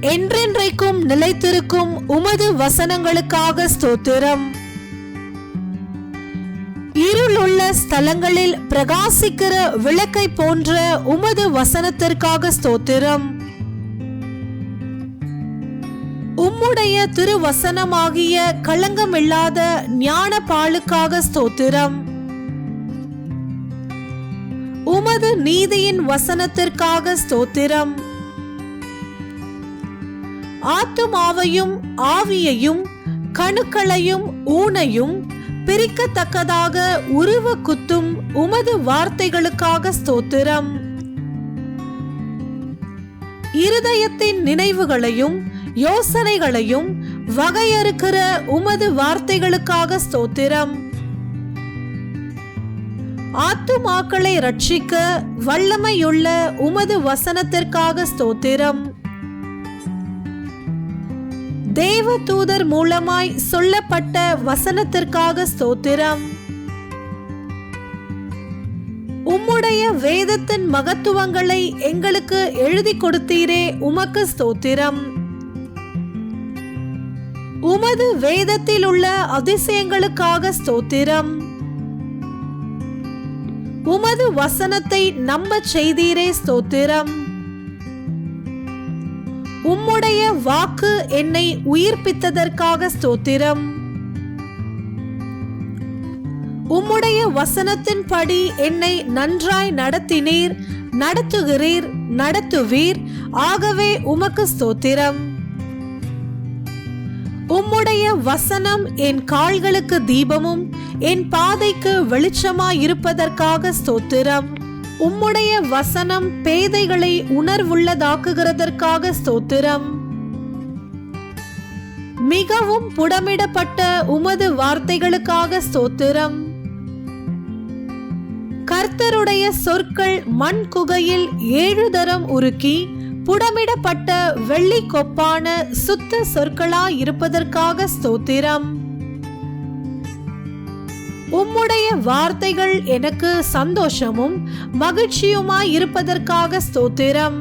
என்றென்றைக்கும் நிலைத்திருக்கும் உமது வசனங்களுக்காக ஸ்தோத்திரம். இருளுள்ள ஸ்தலங்களில் பிரகாசிக்கிற விளக்கை போன்ற உமது வசனத்திற்காக ஸ்தோத்திரம். உம்முடைய திருவசனமாகிய களங்கமில்லாத ஞான பாலுக்காக ஸ்தோத்திரம். உமது நீதியின் வசனத்திற்காக ஸ்தோத்திரம். ஆத்துமாவையும் ஆவியையும் கணுக்களையும் ஊனையும் பிரிக்கத்தக்கதாக உருவ குத்தும் உமது வார்த்தைகளுக்காக ஸ்தோத்திரம். இருதயத்தின் நினைவுகளையும் யோசனைகளையும் வகையறுக்கிற உமது வார்த்தைகளுக்காக ஸ்தோத்திரம். ஆத்துமாக்களை ரட்சிக்க வல்லமையுள்ள உமது வசனத்திற்காக ஸ்தோத்திரம். தேவ தூதர் மூலமாய் சொல்லப்பட்ட வசனத்திற்காக ஸ்தோத்திரம். உம்முடைய வேதத்தின் மகத்துவங்களை எங்களுக்கு எழுதி கொடுத்தீரே உமக்கு ஸ்தோத்திரம். உமது வேதத்தில் உள்ள அதிசயங்களுக்காக ஸ்தோத்திரம். உமது வசனத்தை நம்ப செய்தீரே ஸ்தோத்திரம். உம்முடைய வாக்கு என்னை உயிர்ப்பித்ததற்காக ஸ்தோத்திரம். உம்முடைய வசனத்தின்படி என்னை நன்றாய் நடத்தினீர் நடத்துகிறீர் நடத்துவீர் ஆகவே உமக்கு ஸ்தோத்திரம். உம்முடைய வசனம் என் கால்களுக்கு தீபமும் என் பாதைக்கு வெளிச்சமாய் இருப்பதற்காக ஸ்தோத்திரம். உம்முடைய வசனம் பேதைகளை உணர்வுள்ளதாக்குகிறதற்காக ஸ்தோத்திரம். மிகவும் புடமிடப்பட்ட உமது வார்த்தைகளுக்காக ஸ்தோத்திரம். கர்த்தருடைய சொற்கள் மண் குகையில் ஏழு தரம் உருக்கி புடமிடப்பட்ட வெள்ளி கொப்பான சுத்த சொற்களாய் இருப்பதற்காக ஸ்தோத்திரம். உம்முடைய வார்த்தைகள் எனக்கு சந்தோஷமும் மகிழ்ச்சியுமாய் இருப்பதற்காக ஸ்தோத்திரம்.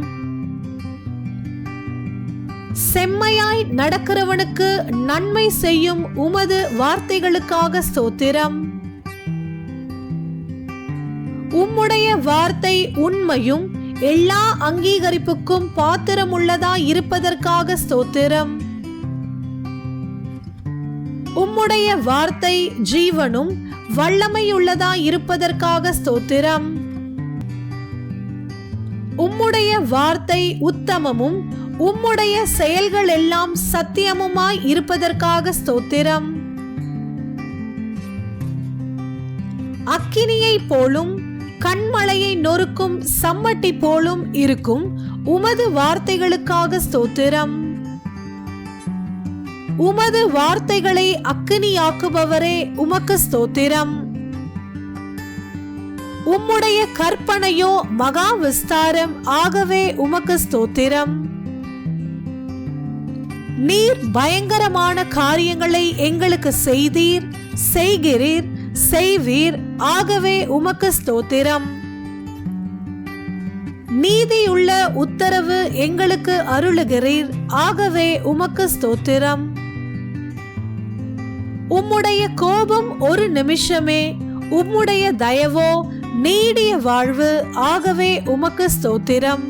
செம்மையாய் நடக்கிறவனுக்கு நன்மை செய்யும் உமது வார்த்தைகளுக்காக ஸ்தோத்திரம். உம்முடைய வார்த்தை உண்மையும் எல்லா அங்கீகரிப்புக்கும் பாத்திரமுள்ளதாய் இருப்பதற்காக ஸ்தோத்திரம். உம்முடைய வார்த்தை ஜீவனும் வல்லமையுள்ளதா இருப்பதற்காக ஸ்தோத்திரம். உம்முடைய வார்த்தை உத்தமமும் உம்முடைய செயல்கள் எல்லாம் சத்தியமுமாய் இருப்பதற்காக ஸ்தோத்திரம். அக்கினியை போலும் கண்மலையை நொறுக்கும் சம்மட்டி போலும் இருக்கும் உமது வார்த்தைகளுக்காக ஸ்தோத்திரம். உமது வார்த்தைகளை அக்கினியாக்குபவரே உமக்கு ஸ்தோத்திரம். உம்முடைய கற்பனையோ மகா விஸ்தாரம் ஆகவே உமக்கு ஸ்தோத்திரம். நீர் பயங்கரமான காரியங்களை எங்களுக்கு செய்தீர் செய்கிறீர் செய்வீர் ஆகவே உமக்கு ஸ்தோத்திரம். நீதியுள்ள உத்தரவு எங்களுக்கு அருளுகிறீர் ஆகவே உமக்கு ஸ்தோத்திரம். உம்முடைய கோபம் ஒரு நிமிஷமே உம்முடைய தயவோ நீடிய வாழ்வு ஆகவே உமக்கு ஸ்தோத்திரம்.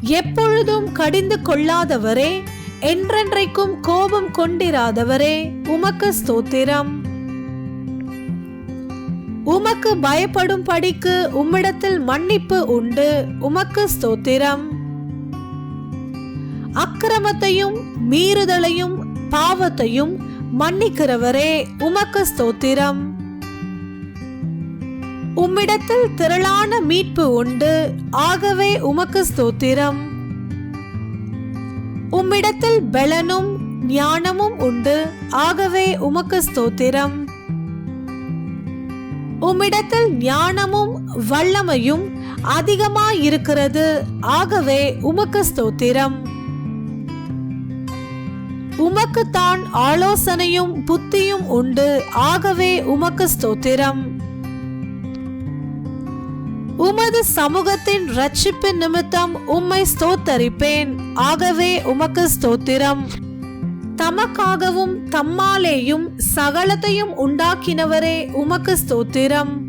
எப்பொழுதும் கடிந்து கொள்ளாதவரே என்றென்றைக்கும் கோபம் கொண்டிராதவரே உமக்கு ஸ்தோத்திரம். உமக்கு பயப்படும் படிக்கு உம்மிடத்தில் மன்னிப்பு உண்டு உமக்கு ஸ்தோத்திரம். அக்கிரமத்தையும் மீறுதலையும் பாவத்தையும் மன்னிக்கிறவரே உமக்கு ஸ்தோத்திரம். உம்மிடத்தில் திரளான மீட்பு உண்டு ஆகவே உமக்கு ஸ்தோத்திரம். உம்மிடத்தில் பலனும் ஞானமும் உண்டு ஆகவே உமக்கு ஸ்தோத்திரம். உம்மிடத்தில் ஞானமும் வல்லமையும் அதிகமாயிருக்கிறது ஆகவே உமக்கு ஸ்தோத்திரம். உமக்குத்தான் ஆலோசனையும் புத்தியும் உண்டு. ஆகவே உமக்கு ஸ்தோத்திரம். உமது சமூகத்தின் ரட்சிப்பு நிமித்தம் உம்மை ஸ்தோத்தரிப்பேன். ஆகவே உமக்கு ஸ்தோத்திரம். தமக்காகவும் தம்மாலேயும் சகலத்தையும் உண்டாக்கினவரே உமக்கு ஸ்தோத்திரம்.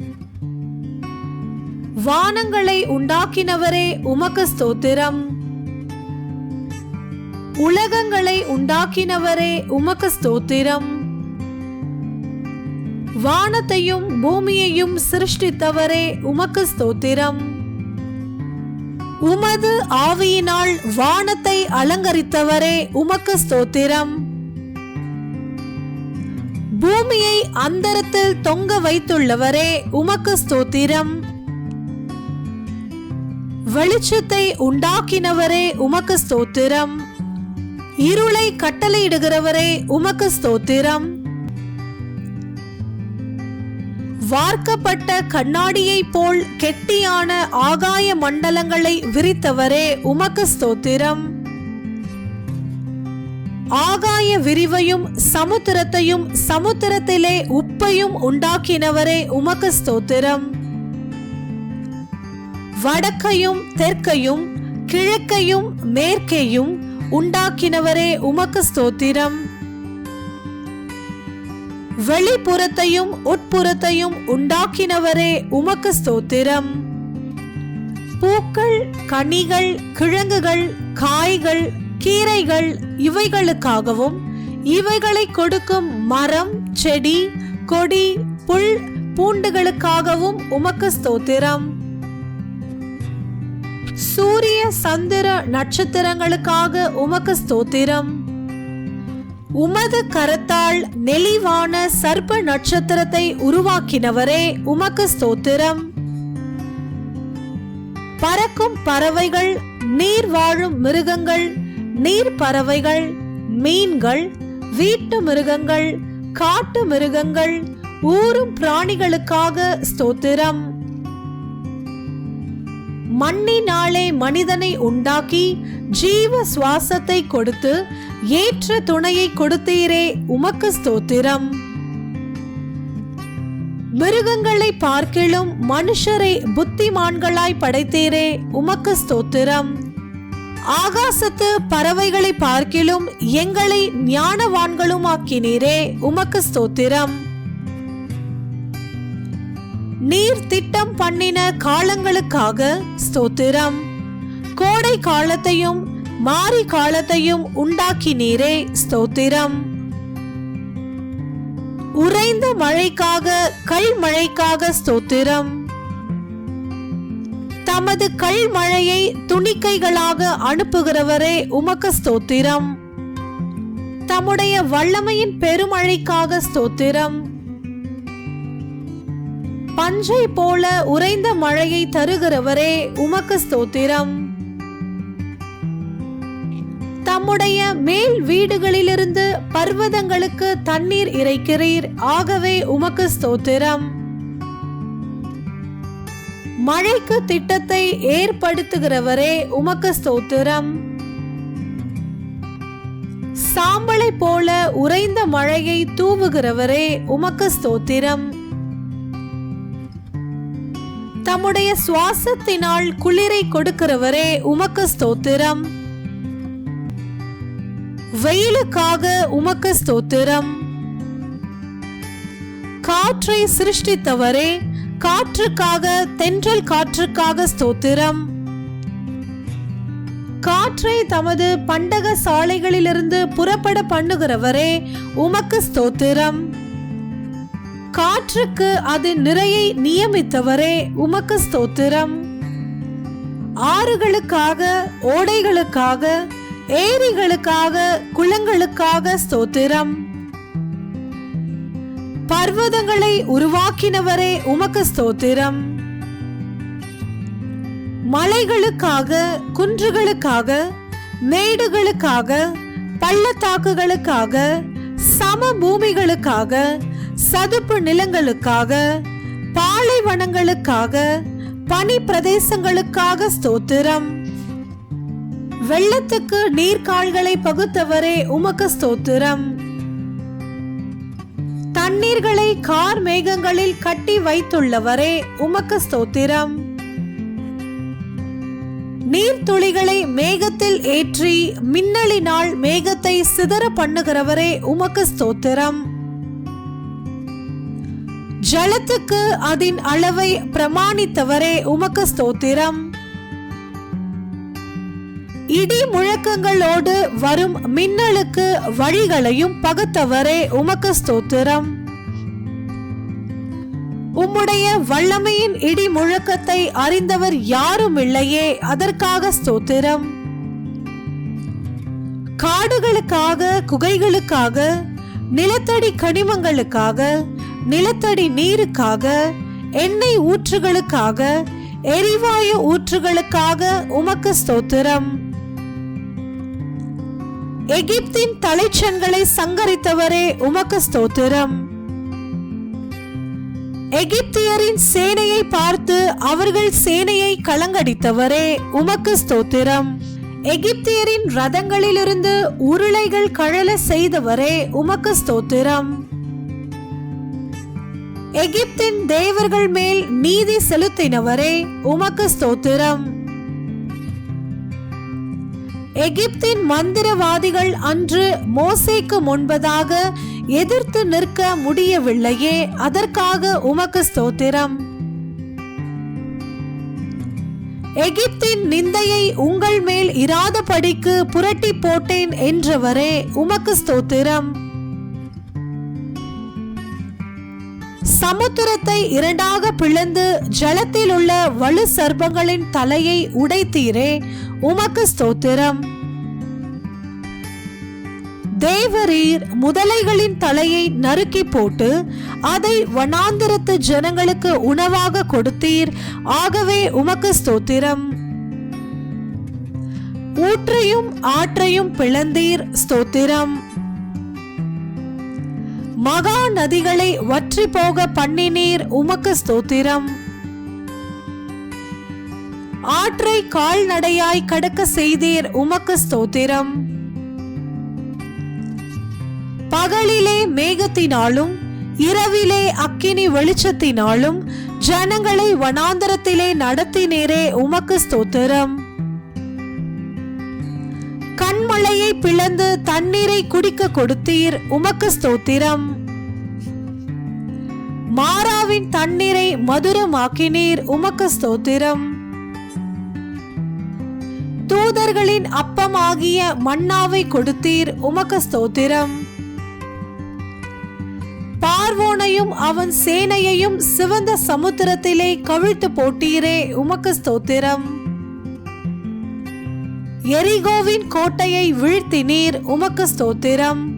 வானங்களை உண்டாக்கினவரே உமக்கு ஸ்தோத்திரம். உலகங்களை உண்டாக்கினவரே உமக்கு ஸ்தோத்திரம். வானத்தையும் பூமியையும் சிருஷ்டித்தவரே உமக்கு ஸ்தோத்திரம். உமது ஆவியினால் வானத்தை அலங்கரித்தவரே உமக்கு ஸ்தோத்திரம். பூமியை அந்தரத்தில் தொங்க வைத்துள்ளவரே உமக்கு ஸ்தோத்திரம். வெளிச்சத்தை உண்டாக்கினவரே உமக்கு ஸ்தோத்திரம். இருளை கட்டளையிடுகிறவரே உமக்கு ஸ்தோத்திரம். வார்க்கப்பட்ட கண்ணாடியை போல் கெட்டியான ஆகாய மண்டலங்களை விரித்தவரே உமக்கு ஸ்தோத்திரம். ஆகாய விரிவையும் சமுத்திரத்தையும் சமுத்திரத்திலே உப்பையும் உண்டாக்கினவரே உமக்கு ஸ்தோத்திரம். வடக்கையும் தெற்கையும் கிழக்கையும் மேற்கையும் உண்டாக்கினவரே உமக்கு ஸ்தோத்திரம். வெளிப்புறத்தையும் உட்புறத்தையும் உண்டாக்கினவரே உமக்கு ஸ்தோத்திரம். பூக்கள் கனிகள் கிழங்குகள் காய்கள் கீரைகள் இவைகளுக்காகவும் இவைகளை கொடுக்கும் மரம் செடி கொடி புல் பூண்டுகளுக்காகவும் உமக்கு ஸ்தோத்திரம். சூரிய சந்திர நட்சத்திரங்களுக்காக உமக்கு ஸ்தோத்திரம். உமது கரத்தால் நெளிவான சர்ப்ப நட்சத்திரத்தை உருவாக்கினவரே உமக்கு ஸ்தோத்திரம். பறக்கும் பறவைகள் நீர் வாழும் மிருகங்கள் நீர் பறவைகள் மீன்கள் வீட்டு மிருகங்கள் காட்டு மிருகங்கள் ஊரும் பிராணிகளுக்காக ஸ்தோத்திரம். மண்ணினாலே மனிதனை உண்டாக்கி ஜீவ சுவாசத்தை கொடுத்து ஏற்ற துணையை கொடுத்தீரே உமக்கு ஸ்தோத்திரம். மிருகங்களை பார்க்கிலும் மனுஷரை புத்திமான்களாய் படைத்தீரே உமக்கு ஸ்தோத்திரம். ஆகாசத்து பறவைகளை பார்க்கிலும் எங்களை ஞானவான்களுமாக்கினீரே உமக்கு ஸ்தோத்திரம். நீர் திட்டம் பண்ணின காலங்களுக்காக ஸ்தோத்திரம். கோடை காலத்தையும் மாரி காலத்தையும் உண்டாக்கினீரே ஸ்தோத்திரம். உறைந்த மழைக்காக கல் மழைக்காக ஸ்தோத்திரம். தமது கல் மழையை துணிக்கைகளாக அனுப்புகிறவரே உமக்கு ஸ்தோத்திரம். தம்முடைய வல்லமையின் பெருமழைக்காக ஸ்தோத்திரம். பஞ்சை போல உறைந்த மழையை தருகிறவரே உமக்கு ஸ்தோத்திரம். தம்முடைய மேல் வீடுகளிலிருந்து பர்வதங்களுக்கு தண்ணீர் இறைக்கிறீர் ஆகவே உமக்கு ஸ்தோத்திரம். மழைக்கு திட்டத்தை ஏற்படுத்துகிறவரே உமக்கு ஸ்தோத்திரம். சாம்பலை போல உறைந்த மழையை தூவுகிறவரே உமக்கு ஸ்தோத்திரம். தம்முடைய சுவாசத்தினால் குளிரை கொடுக்கிறவரே உமக்கு ஸ்தோத்திரம். வெயிலுக்காக உமக்கு ஸ்தோத்திரம். காற்றை சிருஷ்டித்தவரே காற்றுக்காக தென்றல் காற்றுக்காக ஸ்தோத்திரம். காற்றை தமது பண்டக சாலைகளிலிருந்து புறப்பட பண்ணுகிறவரே உமக்கு ஸ்தோத்திரம். காற்றுக்கு அது நிறையை நியமித்தவரே உமக்கு ஸ்தோத்திரம். ஆறுகளுக்காக ஓடைகளுக்காக ஏரிகளுக்காக குளங்களுக்காக ஸ்தோத்திரம். பர்வதங்களை உருவாக்கினவரே உமக்கு ஸ்தோத்திரம். மலைகளுக்காக குன்றுகளுக்காக மேடுகளுக்காக பள்ளத்தாக்குகளுக்காக சம பூமிகளுக்காக சதுப்பு நிலங்களுக்காக பாலைவனங்களுக்காக பனி பிரதேசங்களுக்காக ஸ்தோத்திரம். வெள்ளத்துக்கு நீர்கால்களை பகுத்தவரே உமக்கு ஸ்தோத்திரம். தண்ணீர்களை கார் மேகங்களில் கட்டி வைத்துள்ளவரே உமக்கு ஸ்தோத்திரம். நீர்த்துளிகளை மேகத்தில் ஏற்றி மின்னலினால் மேகத்தை சிதற பண்ணுகிறவரே உமக்கு ஸ்தோத்திரம். ஜலத்துக்கு அதன் அளவை பிரமாணித்தவரே உமக்கு ஸ்தோத்திரம். இடி முழக்கங்களோடு வரும் மின்னலுக்கு வழிகளையும் பகுத்தவரே உமக்கு ஸ்தோத்திரம். உம்முடைய வல்லமையின் இடி முழக்கத்தை அறிந்தவர் யாரும் இல்லையே அதற்காக ஸ்தோத்திரம். காடுகளுக்காக குகைகளுக்காக நிலத்தடி கனிமங்களுக்காக நிலத்தடி நீருக்காக எண்ணெய் ஊற்றுகளுக்காக எரிவாயு ஊற்றுகளுக்காக உமக்கு ஸ்தோத்திரம். எகிப்தின் தலைச்சன்களை சங்கரித்தவரே உமக்கு ஸ்தோத்திரம். எகிப்தியரின் சேனையை பார்த்து அவர்கள் சேனையை கலங்கடித்தவரே உமக்கு ஸ்தோத்திரம். எகிப்தியரின் ரதங்களிலிருந்து உருளைகள் கழல செய்தவரே உமக்கு ஸ்தோத்திரம். எகிப்தின் தேவர்கள் மேல் நீதி செலுத்தினவரே உமக்கு ஸ்தோத்திரம். எகிப்தின் மந்திரவாதிகள் அன்று மோசேக்கு முன்பதாக எதிர்த்து நிற்க முடியவில்லையே அதற்காக உமக்கு ஸ்தோத்திரம். எகிப்தின் நிந்தையை உங்கள் மேல் இராதபடிக்கு புரட்டி போட்டேன் என்றவரே உமக்கு ஸ்தோத்திரம். சமுத்திரத்தை இரண்டாக பிளந்து ஜலத்தில் உள்ள வலு சர்ப்பங்களின் தலையை உடைத்தீரே உமக்கு ஸ்தோத்திரம். தேவரீர் முதலைகளின் தலையை நறுக்கி போட்டு அதை வனாந்திரத்து ஜனங்களுக்கு உணவாக கொடுத்தீர் ஆகவே உமக்கு ஸ்தோத்திரம். ஊற்றையும் ஆற்றையும் பிளந்தீர் ஸ்தோத்திரம். மகா நதிகளை வற்றி போக பண்ணினீர் உமக்கு ஸ்தோத்திரம். ஆற்றை கால்நடையாய் கடக்க செய்தீர் உமக்கு ஸ்தோத்திரம். பகலிலே மேகத்தினாலும் இரவிலே அக்கினி வெளிச்சத்தினாலும் ஜனங்களை வனாந்தரத்திலே நடத்தினீரே உமக்கு ஸ்தோத்திரம். பிளந்து தண்ணீரை குடிக்க கொடுத்தீர் உமக்கு ஸ்தோத்திரம். மாறாவின் தண்ணீரை மதுரமாக்கினீர் உமக்கு ஸ்தோத்திரம். தூதர்களின் அப்பமாகிய மன்னாவை கொடுத்தீர் உமக்கு ஸ்தோத்திரம். பார்வோனையும் அவன் சேனையையும் சிவந்த சமுத்திரத்திலே கவிழ்த்து போட்டீரே உமக்கு ஸ்தோத்திரம். எரிகோவின் கோட்டையை வீழ்த்தினீர் உமக்கு ஸ்தோத்திரம்.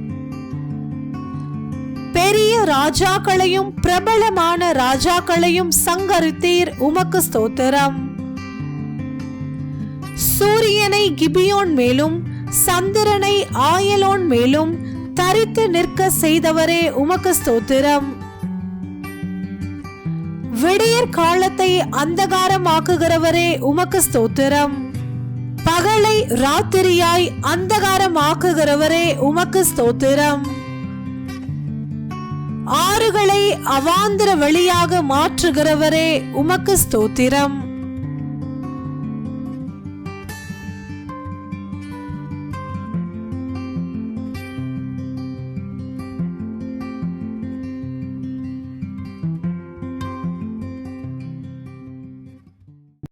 பெரிய ராஜாக்களையும் பிரபலமான ராஜாக்களையும் சங்கரித்தீர் உமக்கு ஸ்தோத்திரம். சூரியனை கிபியோன் மேலும் சந்திரனை ஆயலோன் மேலும் தரித்து நிற்க செய்தவரே உமக்கு ஸ்தோத்திரம். விடியற் காலத்தை அந்தகாரமாக்குகிறவரே உமக்கு ஸ்தோத்திரம். பகலை ராத்திரியாய் அந்தகாரமாக்குகிறவரே உமக்கு ஸ்தோத்திரம். ஆறுகளை அவாந்திர வழியாக மாற்றுகிறவரே உமக்கு ஸ்தோத்திரம்.